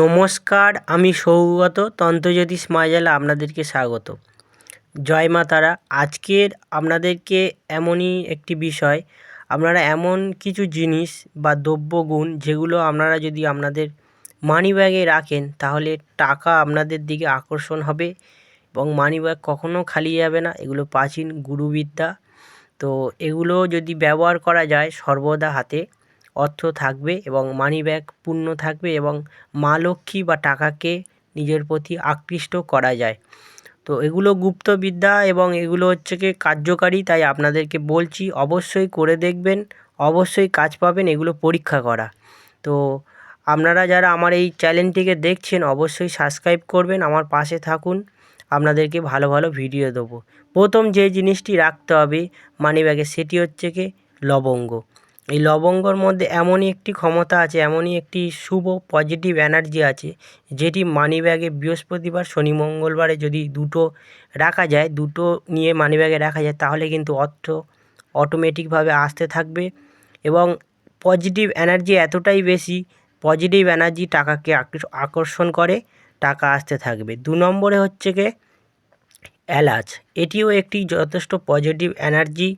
নমস্কার, আমি সৌগত তন্ত্রজ্যোতিষ মায়াজালে আপনাদেরকে স্বাগত। জয় মা তারা। আজকের আপনাদেরকে এমনই একটি বিষয়, আপনারা এমন কিছু জিনিস বা দ্রব্যগুণ যেগুলো আপনারা যদি আপনাদের মানিব্যাগে রাখেন, তাহলে টাকা আপনাদের দিকে আকর্ষণ হবে এবং মানিব্যাগ কখনও খালি যাবে না। এগুলো প্রাচীন গুরুবিদ্যা। তো এগুলো যদি ব্যবহার করা যায় সর্বদা হাতে। অর্থ থাকবে এবং মানিব্যাগ পূর্ণ থাকবে এবং মা লক্ষ্মী বা টাকাকে নিজের প্রতি আকৃষ্ট করা যায়। তো এগুলো গুপ্তবিদ্যা এবং এগুলো হচ্ছে কি কার্যকারী, তাই আপনাদেরকে বলছি অবশ্যই করে দেখবেন, অবশ্যই কাজ পাবেন, এগুলো পরীক্ষা করা। তো আপনারা যারা আমার এই চ্যানেলটিকে দেখছেন, অবশ্যই সাবস্ক্রাইব করবেন, আমার পাশে থাকুন, আপনাদেরকে ভালো ভালো ভিডিও দেবো। প্রথম যে জিনিসটি রাখতে হবে মানিব্যাগে সেটি হচ্ছে কি লবঙ্গ। এই লবঙ্গর মধ্যে এমনই একটি ক্ষমতা আছে, এমনই একটি শুভ পজিটিভ এনার্জি আছে, যেটি মানিব্যাগে বৃহস্পতিবার, শনি মঙ্গলবারে যদি দুটো রাখা যায়, দুটো নিয়ে মানিব্যাগে রাখা যায়, তাহলে কিন্তু অর্থ অটোমেটিকভাবে আসতে থাকবে এবং পজিটিভ এনার্জি এতটাই বেশি পজিটিভ এনার্জি টাকাকে আকর্ষণ করে, টাকা আসতে থাকবে। দু নম্বরে হচ্ছে গে এলাচ, এটিও একটি যথেষ্ট পজিটিভ এনার্জি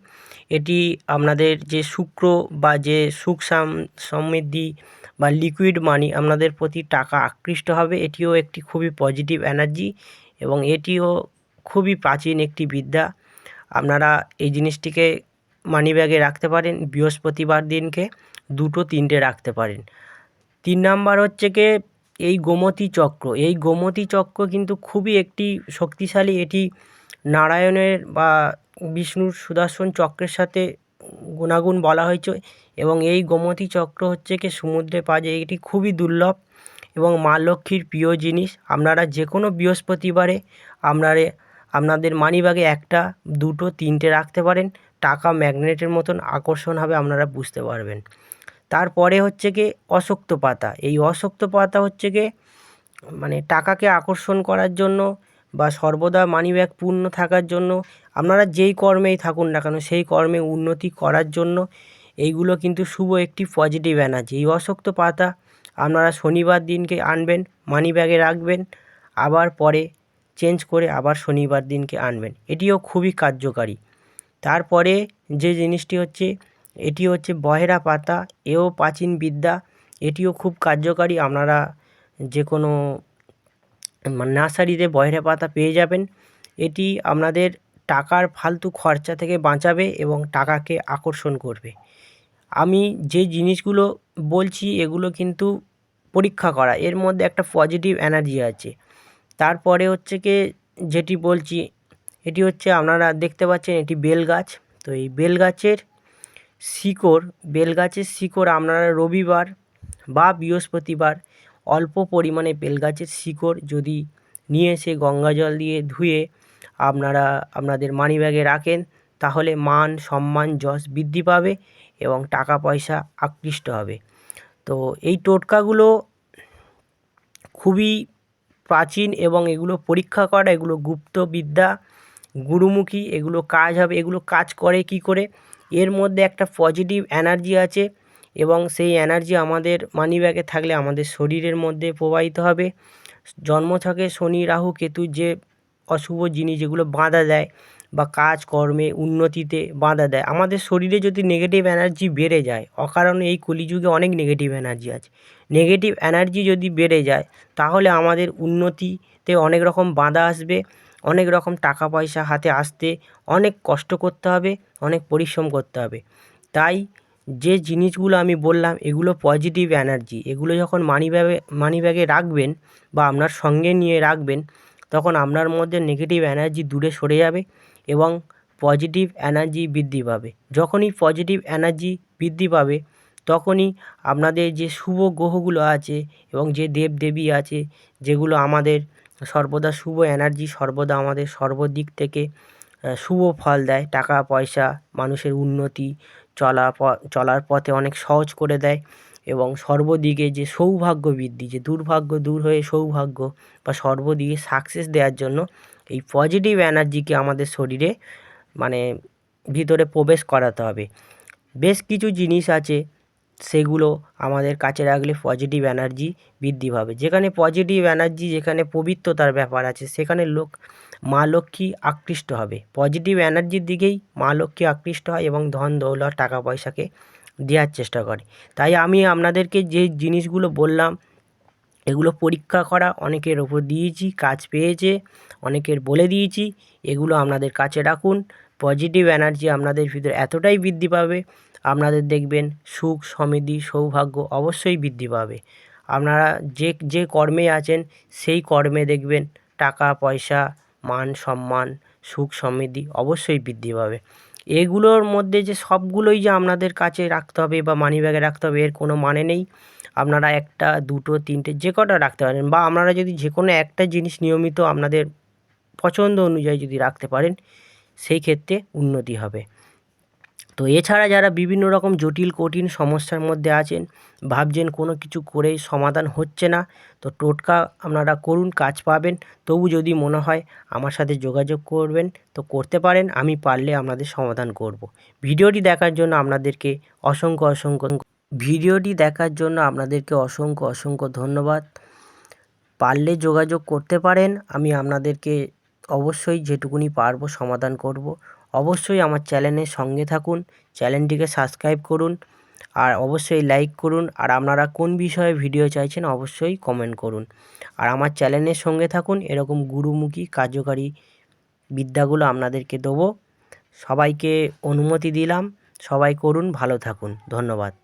এটি আপনাদের যে শুক্র বা যে সুখ সমৃদ্ধি বা লিকুইড মানি আপনাদের প্রতি টাকা আকৃষ্ট হবে, এটিও একটি খুবই পজিটিভ এনার্জি এবং এটিও খুবই প্রাচীন একটি বিদ্যা। আপনারা এই জিনিসটিকে মানি ব্যাগে রাখতে পারেন, বৃহস্পতিবার দিনকে দুটো তিনটে রাখতে পারেন। তিন নাম্বার হচ্ছে কি এই গোমতী চক্র। এই গোমতী চক্র কিন্তু খুবই একটি শক্তিশালী, এটি নারায়ণের বা বিষ্ণুর সুদর্শন চক্রের সাথে গুণাগুণ বলা হয়েছে এবং এই গোমতী চক্র হচ্ছে কি সমুদ্রে পাওয়া যায়, এটি খুবই দুর্লভ এবং মা লক্ষ্মীর প্রিয় জিনিস। আপনারা যে কোনো বৃহস্পতিবারে আপনারে, আপনাদের মানিব্যাগে একটা, দুটো, তিনটে রাখতে পারেন। টাকা ম্যাগনেটের মতন আকর্ষণ হবে, আপনারা বুঝতে পারবেন। তারপরে হচ্ছে কি অশক্ত পাতা। এই অশক্ত পাতা হচ্ছে কি মানে টাকাকে আকর্ষণ করার জন্য বা সর্বদা মানিব্যাগ পূর্ণ থাকার জন্য আপনারা যেই কর্মেই থাকুন না কেন, সেই কর্মে উন্নতি করার জন্য এইগুলো কিন্তু শুভ একটি পজিটিভ এনার্জি এই অশক্ত পাতা আপনারা শনিবার দিনকে আনবেন মানি ব্যাগে রাখবেন, আবার পরে চেঞ্জ করে আবার শনিবার দিনকে আনবেন। এটিও খুবই কার্যকারী। তারপরে যে জিনিসটি হচ্ছে এটি হচ্ছে বহেরা পাতা, এও প্রাচীন বিদ্যা, এটিও খুব কার্যকারী। আপনারা যে কোনো নার্সারিতে বহেরা পাতা পেয়ে যাবেন। এটি আপনাদের টাকার ফালতু খরচা থেকে বাঁচাবে এবং টাকাকে আকর্ষণ করবে। আমি যে জিনিসগুলো বলছি, এগুলো কিন্তু পরীক্ষা করা। এর মধ্যে একটা পজিটিভ এনার্জি আছে। তারপরে হচ্ছে কি, যেটি বলছি, এটি হচ্ছে আপনারা দেখতে পাচ্ছেন, এটি বেল গাছ। তো এই বেল গাছের শিকড় বেল গাছের শিকড় আপনারা রবিবার বা বৃহস্পতিবার অল্প পরিমাণে বেল গাছের শিকড় যদি নিয়ে এসে গঙ্গা জল দিয়ে ধুয়ে আপনারা, আপনাদের মানিব্যাগে রাখেন, তাহলে মান, সম্মান, যশ বৃদ্ধি পাবে এবং টাকা পয়সা আকৃষ্ট হবে। তো এই টোটকাগুলো খুবই প্রাচীন এবং এগুলো পরীক্ষা করা, এগুলো গুপ্ত বিদ্যা গুরুমুখী, এগুলো কাজ হবে, এগুলো কাজ করে কি করে? এর মধ্যে একটা পজিটিভ এনার্জি আছে এবং সেই এনার্জি আমাদের মানিব্যাগে থাকলে আমাদের শরীরের মধ্যে প্রবাহিত হবে। জন্মছকে শনি, রাহু, কেতু যে অশুভ জিনিস যেগুলো বাঁধা দেয় বা কাজকর্মে উন্নতিতে বাঁধা দেয়। আমাদের শরীরে যদি নেগেটিভ এনার্জি বেড়ে যায়, অকারণে এই কলিযুগে অনেক নেগেটিভ এনার্জি আছে। নেগেটিভ এনার্জি যদি বেড়ে যায়, তাহলে আমাদের উন্নতিতে অনেক রকম বাঁধা আসবে। অনেক রকম টাকা পয়সা হাতে আসতে অনেক কষ্ট করতে হবে, অনেক পরিশ্রম করতে হবে। তাই যে জিনিসগুলো আমি বললাম, এগুলো পজিটিভ এনার্জি এগুলো যখন মানি ব্যাগে মানি ব্যাগে রাখবেন বা আপনার সঙ্গে নিয়ে রাখবেন, তখন আপনার মধ্যে নেগেটিভ এনার্জি দূরে সরে যাবে এবং পজিটিভ এনার্জি বৃদ্ধি পাবে। যখনই পজিটিভ এনার্জি বৃদ্ধি পাবে, তখনই আপনাদের যে শুভ গ্রহগুলো আছে এবং যে দেব দেবী আছে, যেগুলো আমাদের সর্বদা শুভ এনার্জি সর্বদা আমাদের সর্বদিক থেকে শুভ ফল দেয়। টাকা, পয়সা, মানুষের উন্নতি চলা চলার পথে অনেক সহজ করে দেয় এবং সর্বদিকে যে সৌভাগ্য বৃদ্ধি, যে দুর্ভাগ্য দূর হয়ে সৌভাগ্য বা সর্বদিকে সাকসেস দেওয়ার জন্য এই পজিটিভ এনার্জিকে আমাদের শরীরে মানে ভিতরে প্রবেশ করাতে হবে। বেশ কিছু জিনিস আছে সেগুলো আমাদের কাছে রাখলে পজিটিভ এনার্জি বৃদ্ধি পাবে। যেখানে পজিটিভ এনার্জি যেখানে পবিত্রতার ব্যাপার আছে, সেখানে লোক, মা লক্ষ্মী আকৃষ্ট হবে। পজিটিভ এনার্জির দিকেই মা লক্ষ্মী আকৃষ্ট হয় এবং ধন, দৌলত, টাকা, পয়সাকে দেওয়ার চেষ্টা করে। তাই আমি আপনাদেরকে যে জিনিসগুলো বললাম, এগুলো পরীক্ষা করা অনেকের ওপর দিয়েছি, কাজ পেয়েছে, অনেকের বলে দিয়েছি, এগুলো আপনাদের কাছে রাখুন। পজিটিভ এনার্জি আপনাদের ভিতরে এতটাই বৃদ্ধি পাবে আপনাদের দেখবেন সুখ, সমৃদ্ধি, সৌভাগ্য অবশ্যই বৃদ্ধি পাবে। আপনারা যে যে কর্মে আছেন, সেই কর্মে দেখবেন টাকা, পয়সা, মান, সম্মান, সুখ, সমৃদ্ধি অবশ্যই বৃদ্ধি পাবে। এগুলোর মধ্যে যে সবগুলোই যে আপনাদের কাছে রাখতে হবে বা মানিব্যাগে রাখতে হবে, এর কোনো মানে নেই। আপনারা একটা, দুটো, তিনটে, যে কটা রাখতে পারেন বা আপনারা যদি যে কোনো একটা জিনিস নিয়মিত আপনাদের পছন্দ অনুযায়ী যদি রাখতে পারেন, সেই ক্ষেত্রে উন্নতি হবে। তো এছাড়া যারা বিভিন্ন রকম জটিল, কঠিন সমস্যার মধ্যে আছেন, ভাবছেন কোনো কিছু করেই সমাধান হচ্ছে না, তো টোটকা আপনারা করুন, কাজ পাবেন। তবু যদি মনে হয় আমার সাথে যোগাযোগ করবেন, তো করতে পারেন, আমি পারলে আপনাদের সমাধান করব। ভিডিওটি দেখার জন্য আপনাদেরকে অসংখ্য অসংখ্য ভিডিওটি দেখার জন্য আপনাদেরকে অসংখ্য অসংখ্য ধন্যবাদ। পারলে যোগাযোগ করতে পারেন, আমি আপনাদেরকে অবশ্যই যেটুকুনি পারব সমাধান করব। অবশ্যই আমার চ্যানেলের সঙ্গে থাকুন, চ্যানেলটিকে সাবস্ক্রাইব করুন, আর অবশ্যই লাইক করুন, আর আপনারা কোন বিষয়ে ভিডিও চাইছেন অবশ্যই কমেন্ট করুন। আর আমার চ্যানেলের সঙ্গে থাকুন, এরকম গুরুমুখী, কার্যকারী বিদ্যাগুলো আপনাদেরকে দেবো। সবাইকে অনুমতি দিলাম, সবাই করুন, ভালো থাকুন, ধন্যবাদ।